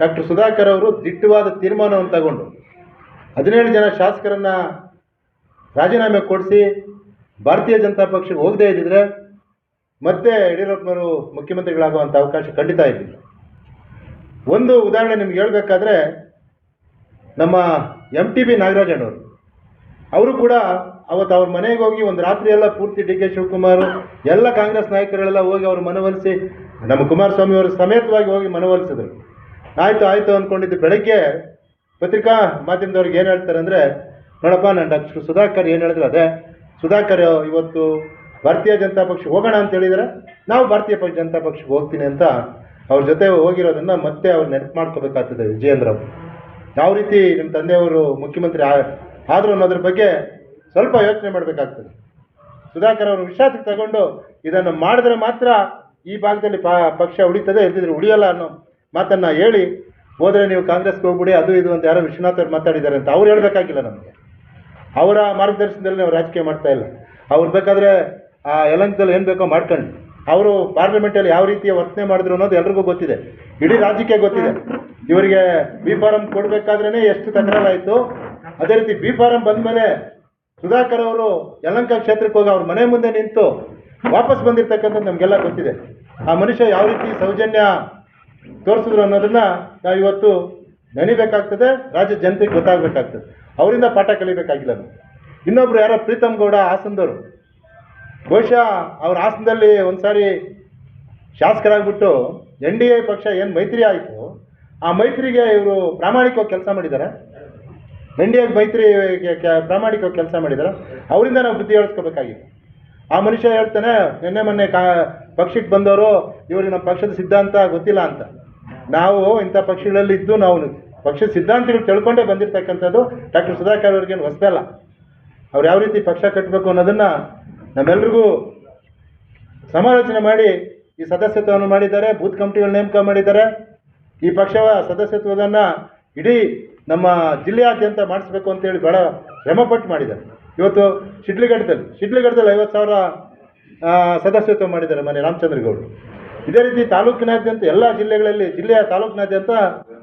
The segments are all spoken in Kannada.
ಡಾಕ್ಟರ್ ಸುಧಾಕರ್ ಅವರು ದಿಟ್ಟವಾದ ತೀರ್ಮಾನವನ್ನು ತಗೊಂಡು ಹದಿನೇಳು ಜನ ಶಾಸಕರನ್ನ ರಾಜೀನಾಮೆ ಕೊಡಿಸಿ ಭಾರತೀಯ ಜನತಾ ಪಕ್ಷಕ್ಕೆ ಹೋಗದೇ ಇದ್ದಿದ್ರೆ ಮತ್ತೆ ಯಡಿಯೂರಪ್ಪನವರು ಮುಖ್ಯಮಂತ್ರಿಗಳಾಗುವಂಥ ಅವಕಾಶ ಖಂಡಿತ ಇರಲಿಲ್ಲ. ಒಂದು ಉದಾಹರಣೆ ನಿಮ್ಗೆ ಹೇಳಬೇಕಾದ್ರೆ ನಮ್ಮ ಎಂ ಟಿ ಬಿ ನಾಗರಾಜಣ್ಣವರು ಅವರು ಕೂಡ ಅವತ್ತು ಅವ್ರ ಮನೆಗೆ ಹೋಗಿ ಒಂದು ರಾತ್ರಿ ಎಲ್ಲ ಪೂರ್ತಿ ಡಿ ಕೆ ಶಿವಕುಮಾರ್, ಎಲ್ಲ ಕಾಂಗ್ರೆಸ್ ನಾಯಕರೆಲ್ಲ ಹೋಗಿ ಅವ್ರ ಮನವೊಲಿಸಿ ನಮ್ಮ ಕುಮಾರಸ್ವಾಮಿ ಅವರು ಸಮೇತವಾಗಿ ಹೋಗಿ ಮನವೊಲಿಸಿದ್ರು. ಆಯಿತು ಆಯಿತು ಅಂದ್ಕೊಂಡಿದ್ದು ಬೆಳಗ್ಗೆ. ಪತ್ರಿಕಾ ಮಾಧ್ಯಮದವ್ರಿಗೆ ಏನು ಹೇಳ್ತಾರೆ ಅಂದರೆ, ನೋಡಪ್ಪ, ನಾನು ಡಾಕ್ಟರ್ ಸುಧಾಕರ್ ಏನು ಹೇಳಿದ್ರು ಅದೇ. ಸುಧಾಕರ್, ಇವತ್ತು ಭಾರತೀಯ ಜನತಾ ಪಕ್ಷಕ್ಕೆ ಹೋಗೋಣ ಅಂತ ಹೇಳಿದರೆ. ನಾವು ಭಾರತೀಯ ಪಕ್ಷ ಜನತಾ ಪಕ್ಷಕ್ಕೆ ಹೋಗ್ತೀನಿ ಅಂತ ಅವ್ರ ಜೊತೆ ಹೋಗಿರೋದನ್ನ ಮತ್ತೆ ಅವ್ರು ನೆನಪು ಮಾಡ್ಕೋಬೇಕಾಗ್ತದೆ ವಿಜಯೇಂದ್ರ ಯಾವ ರೀತಿ ನಿಮ್ಮ ತಂದೆಯವರು ಮುಖ್ಯಮಂತ್ರಿ ಆದ್ರು ಅನ್ನೋದ್ರ ಬಗ್ಗೆ ಸ್ವಲ್ಪ ಯೋಚನೆ ಮಾಡಬೇಕಾಗ್ತದೆ. ಸುಧಾಕರ್ ಅವರು ವಿಶ್ವಾಸಕ್ಕೆ ತಗೊಂಡು ಇದನ್ನು ಮಾಡಿದ್ರೆ ಮಾತ್ರ ಈ ಭಾಗದಲ್ಲಿ ಪಕ್ಷ ಉಳಿತದೆ, ಇಲ್ದಿದ್ರೆ ಉಳಿಯಲ್ಲ ಅನ್ನೋ ಮಾತನ್ನು ಹೇಳಿ, ಹೋದರೆ ನೀವು ಕಾಂಗ್ರೆಸ್ಗೆ ಹೋಗ್ಬಿಡಿ, ಅದು ಇದು ಅಂತ ಯಾರೋ ವಿಶ್ವನಾಥ್ ಅವ್ರು ಮಾತಾಡಿದ್ದಾರೆ ಅಂತ ಅವ್ರು ಹೇಳಬೇಕಾಗಿಲ್ಲ ನಮಗೆ. ಅವರ ಮಾರ್ಗದರ್ಶನದಲ್ಲಿ ನಾವು ರಾಜಕೀಯ ಮಾಡ್ತಾ ಇಲ್ಲ. ಅವ್ರು ಬೇಕಾದರೆ ಆ ಯಲಂಕದಲ್ಲಿ ಏನು ಬೇಕೋ ಮಾಡ್ಕೊಂಡು ಅವರು ಪಾರ್ಲಿಮೆಂಟಲ್ಲಿ ಯಾವ ರೀತಿಯ ವರ್ತನೆ ಮಾಡಿದ್ರು ಅನ್ನೋದು ಎಲ್ರಿಗೂ ಗೊತ್ತಿದೆ. ಇಡೀ ರಾಜ್ಯಕ್ಕೆ ಗೊತ್ತಿದೆ. ಇವರಿಗೆ ಬಿ ಫಾರಂ ಕೊಡಬೇಕಾದ್ರೇ ಎಷ್ಟು ತಕರಾರಾಯಿತು. ಅದೇ ರೀತಿ ಬಿ ಫಾರಂ ಬಂದಮೇಲೆ ಸುಧಾಕರ್ ಅವರು ಯಲಂಕ ಕ್ಷೇತ್ರಕ್ಕೆ ಹೋಗಿ ಅವ್ರ ಮನೆ ಮುಂದೆ ನಿಂತು ವಾಪಸ್ ಬಂದಿರ್ತಕ್ಕಂಥದ್ದು ನಮಗೆಲ್ಲ ಗೊತ್ತಿದೆ. ಆ ಮನುಷ್ಯ ಯಾವ ರೀತಿ ಸೌಜನ್ಯ ತೋರಿಸಿದ್ರು ಅನ್ನೋದನ್ನ ನಾವು ಇವತ್ತು ನೆನಿಬೇಕಾಗ್ತದೆ, ರಾಜ್ಯ ಜನತೆಗೆ ಗೊತ್ತಾಗಬೇಕಾಗ್ತದೆ. ಅವರಿಂದ ಪಾಠ ಕಲಿಬೇಕಾಗಿಲ್ಲ ನಾವು ಇನ್ನೊಬ್ರು ಯಾರೋ ಪ್ರೀತಮ್ ಗೌಡ ಹಾಸನದವರು. ಬಹುಶಃ ಅವ್ರ ಹಾಸನದಲ್ಲಿ ಒಂದ್ಸಾರಿ ಶಾಸಕರಾಗ್ಬಿಟ್ಟು ಎನ್ ಡಿ ಎ ಪಕ್ಷ ಏನು ಮೈತ್ರಿ ಆಯಿತು, ಆ ಮೈತ್ರಿಗೆ ಇವರು ಪ್ರಾಮಾಣಿಕವಾಗಿ ಕೆಲಸ ಮಾಡಿದ್ದಾರೆ ಎನ್ ಡಿ ಎ ಮೈತ್ರಿ ಪ್ರಾಮಾಣಿಕವಾಗಿ ಕೆಲಸ ಮಾಡಿದ್ದಾರೆ ಅವರಿಂದ ನಾವು ಬುದ್ಧಿ ಹೇಳಿಸ್ಕೋಬೇಕಾಗಿತ್ತು. ಆ ಮನುಷ್ಯ ಹೇಳ್ತಾನೆ, ನಿನ್ನೆ ಮೊನ್ನೆ ಕಾ ಪಕ್ಷಕ್ಕೆ ಬಂದವರು ಇವ್ರಿಗೆ ನಮ್ಮ ಪಕ್ಷದ ಸಿದ್ಧಾಂತ ಗೊತ್ತಿಲ್ಲ ಅಂತ. ನಾವು ಇಂಥ ಪಕ್ಷಗಳಲ್ಲಿ ಇದ್ದು ನಾವು ಪಕ್ಷದ ಸಿದ್ಧಾಂತಗಳು ತಿಳ್ಕೊಂಡೇ ಬಂದಿರತಕ್ಕಂಥದ್ದು ಡಾಕ್ಟರ್ ಸುಧಾಕರ್ ಅವ್ರಿಗೇನು ಹೊಸದಲ್ಲ. ಅವ್ರು ಯಾವ ರೀತಿ ಪಕ್ಷ ಕಟ್ಟಬೇಕು ಅನ್ನೋದನ್ನು ನಮ್ಮೆಲ್ರಿಗೂ ಸಮಾಲೋಚನೆ ಮಾಡಿ ಈ ಸದಸ್ಯತ್ವವನ್ನು ಮಾಡಿದ್ದಾರೆ, ಬೂತ್ ಕಮಿಟಿಗಳ ನೇಮಕ ಮಾಡಿದ್ದಾರೆ. ಈ ಪಕ್ಷವ ಸದಸ್ಯತ್ವವನ್ನು ಇಡೀ ನಮ್ಮ ಜಿಲ್ಲೆಯಾದ್ಯಂತ ಮಾಡಿಸ್ಬೇಕು ಅಂತೇಳಿ ಭಾಳ ಶ್ರಮಪಟ್ಟು ಮಾಡಿದ್ದಾರೆ. ಇವತ್ತು ಶಿಡ್ಲಿಘಟ್ಟದಲ್ಲಿ ಶಿಡ್ಲಿಘಟ್ಟದಲ್ಲಿ ಐವತ್ತು ಸಾವಿರ ಸದಸ್ಯತ್ವ ಮಾಡಿದ್ದಾರೆ ಮನೆ ರಾಮಚಂದ್ರಗೌಡರು ಇದೇ ರೀತಿ ತಾಲೂಕಿನಾದ್ಯಂತ ಎಲ್ಲ ಜಿಲ್ಲೆಗಳಲ್ಲಿ, ಜಿಲ್ಲೆಯ ತಾಲೂಕಿನಾದ್ಯಂತ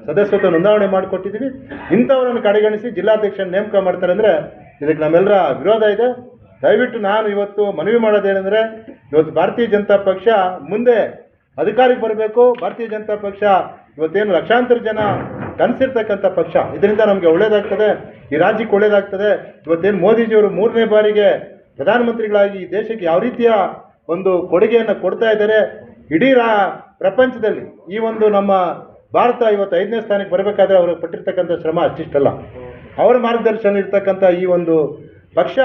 ಸದಸ್ಯತ್ವ ನೋಂದಾವಣೆ ಮಾಡಿಕೊಟ್ಟಿದ್ದೀವಿ. ಇಂಥವರನ್ನು ಕಡೆಗಣಿಸಿ ಜಿಲ್ಲಾಧ್ಯಕ್ಷನ ನೇಮಕ ಮಾಡ್ತಾರೆ ಅಂದರೆ ಇದಕ್ಕೆ ನಮ್ಮೆಲ್ಲರ ವಿರೋಧ ಇದೆ. ದಯವಿಟ್ಟು ನಾನು ಇವತ್ತು ಮನವಿ ಮಾಡೋದೇನೆಂದರೆ ಇವತ್ತು ಭಾರತೀಯ ಜನತಾ ಪಕ್ಷ ಮುಂದೆ ಅಧಿಕಾರಕ್ಕೆ ಬರಬೇಕು. ಭಾರತೀಯ ಜನತಾ ಪಕ್ಷ ಇವತ್ತೇನು ಲಕ್ಷಾಂತರ ಜನ ಕನಸಿರ್ತಕ್ಕಂಥ ಪಕ್ಷ. ಇದರಿಂದ ನಮಗೆ ಒಳ್ಳೇದಾಗ್ತದೆ. ಈ ರಾಜ್ಯಕ್ಕೆ ಒಳ್ಳೇದಾಗ್ತದೆ. ಇವತ್ತೇನು ಮೋದಿಜಿಯವರು ಮೂರನೇ ಬಾರಿಗೆ ಪ್ರಧಾನಮಂತ್ರಿಗಳಾಗಿ ಈ ದೇಶಕ್ಕೆ ಯಾವ ರೀತಿಯ ಒಂದು ಕೊಡುಗೆಯನ್ನು ಕೊಡ್ತಾ ಇದ್ದಾರೆ ಇಡೀ ರಾ, ಪ್ರಪಂಚದಲ್ಲಿ ಈ ಒಂದು ನಮ್ಮ ಭಾರತ ಇವತ್ತು ಐದನೇ ಸ್ಥಾನಕ್ಕೆ ಬರಬೇಕಾದ್ರೆ ಅವರು ಪಟ್ಟಿರ್ತಕ್ಕಂಥ ಶ್ರಮ ಅಷ್ಟಿಷ್ಟಲ್ಲ. ಅವರ ಮಾರ್ಗದರ್ಶನ ಇರ್ತಕ್ಕಂಥ ಈ ಒಂದು ಪಕ್ಷ,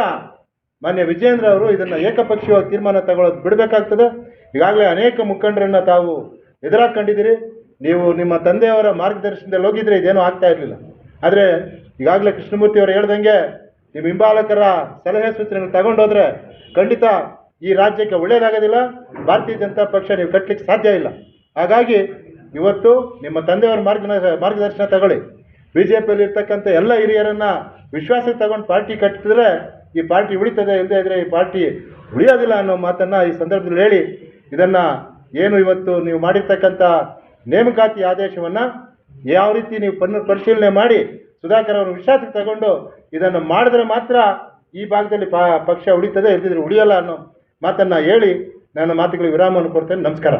ಮಾನ್ಯ ವಿಜಯೇಂದ್ರ ಅವರು ಇದನ್ನು ಏಕಪಕ್ಷೀಯವಾಗಿ ತೀರ್ಮಾನ ತಗೊಳ್ಳೋದು ಬಿಡಬೇಕಾಗ್ತದೆ. ಈಗಾಗಲೇ ಅನೇಕ ಮುಖಂಡರನ್ನು ತಾವು ಎದುರಾಕೊಂಡಿದ್ದೀರಿ. ನೀವು ನಿಮ್ಮ ತಂದೆಯವರ ಮಾರ್ಗದರ್ಶನದಲ್ಲಿ ಹೋಗಿದ್ರೆ ಇದೇನೂ ಆಗ್ತಾ ಇರಲಿಲ್ಲ. ಆದರೆ ಈಗಾಗಲೇ ಕೃಷ್ಣಮೂರ್ತಿ ಅವರು ಹೇಳ್ದಂಗೆ ನಿಮ್ಮ ಹಿಂಬಾಲಕರ ಸಲಹೆ ಸೂಚನೆಗಳು ತಗೊಂಡೋದ್ರೆ ಖಂಡಿತ ಈ ರಾಜ್ಯಕ್ಕೆ ಒಳ್ಳೆಯದಾಗೋದಿಲ್ಲ ಭಾರತೀಯ ಜನತಾ ಪಕ್ಷ ನೀವು ಕಟ್ಟಲಿಕ್ಕೆ ಸಾಧ್ಯ ಇಲ್ಲ. ಹಾಗಾಗಿ ಇವತ್ತು ನಿಮ್ಮ ತಂದೆಯವರ ಮಾರ್ಗ ಮಾರ್ಗದರ್ಶನ ತಗೊಳ್ಳಿ. ಬಿ ಜೆ ಪಿಯಲ್ಲಿ ಇರ್ತಕ್ಕಂಥ ಎಲ್ಲ ಹಿರಿಯರನ್ನ ವಿಶ್ವಾಸಕ್ಕೆ ತಗೊಂಡು ಪಾರ್ಟಿ ಕಟ್ಟಿದ್ರೆ ಈ ಪಾರ್ಟಿ ಉಳಿತದೆ ಇಲ್ಲದೇ ಇದ್ರೆ ಈ ಪಾರ್ಟಿ ಉಳಿಯೋದಿಲ್ಲ ಅನ್ನೋ ಮಾತನ್ನು ಈ ಸಂದರ್ಭದಲ್ಲಿ ಹೇಳಿ, ಇದನ್ನು ಏನು ಇವತ್ತು ನೀವು ಮಾಡಿರ್ತಕ್ಕಂಥ ನೇಮಕಾತಿ ಆದೇಶವನ್ನು ಯಾವ ರೀತಿ ನೀವು ಪರಿಶೀಲನೆ ಮಾಡಿ ಸುಧಾಕರ್ ಅವರು ವಿಶ್ವಾಸಕ್ಕೆ ತಗೊಂಡು ಇದನ್ನು ಮಾಡಿದ್ರೆ ಮಾತ್ರ ಈ ಭಾಗದಲ್ಲಿ ಪಕ್ಷ ಉಳಿತದೆ ಇಲ್ಲದಿದ್ರೆ ಉಳಿಯಲ್ಲ ಅನ್ನೋ ಮಾತನ್ನು ಹೇಳಿ ನನ್ನ ಮಾತುಗಳಿಗೆ ವಿರಾಮವನ್ನು ಕೊಡ್ತೇನೆ. ನಮಸ್ಕಾರ.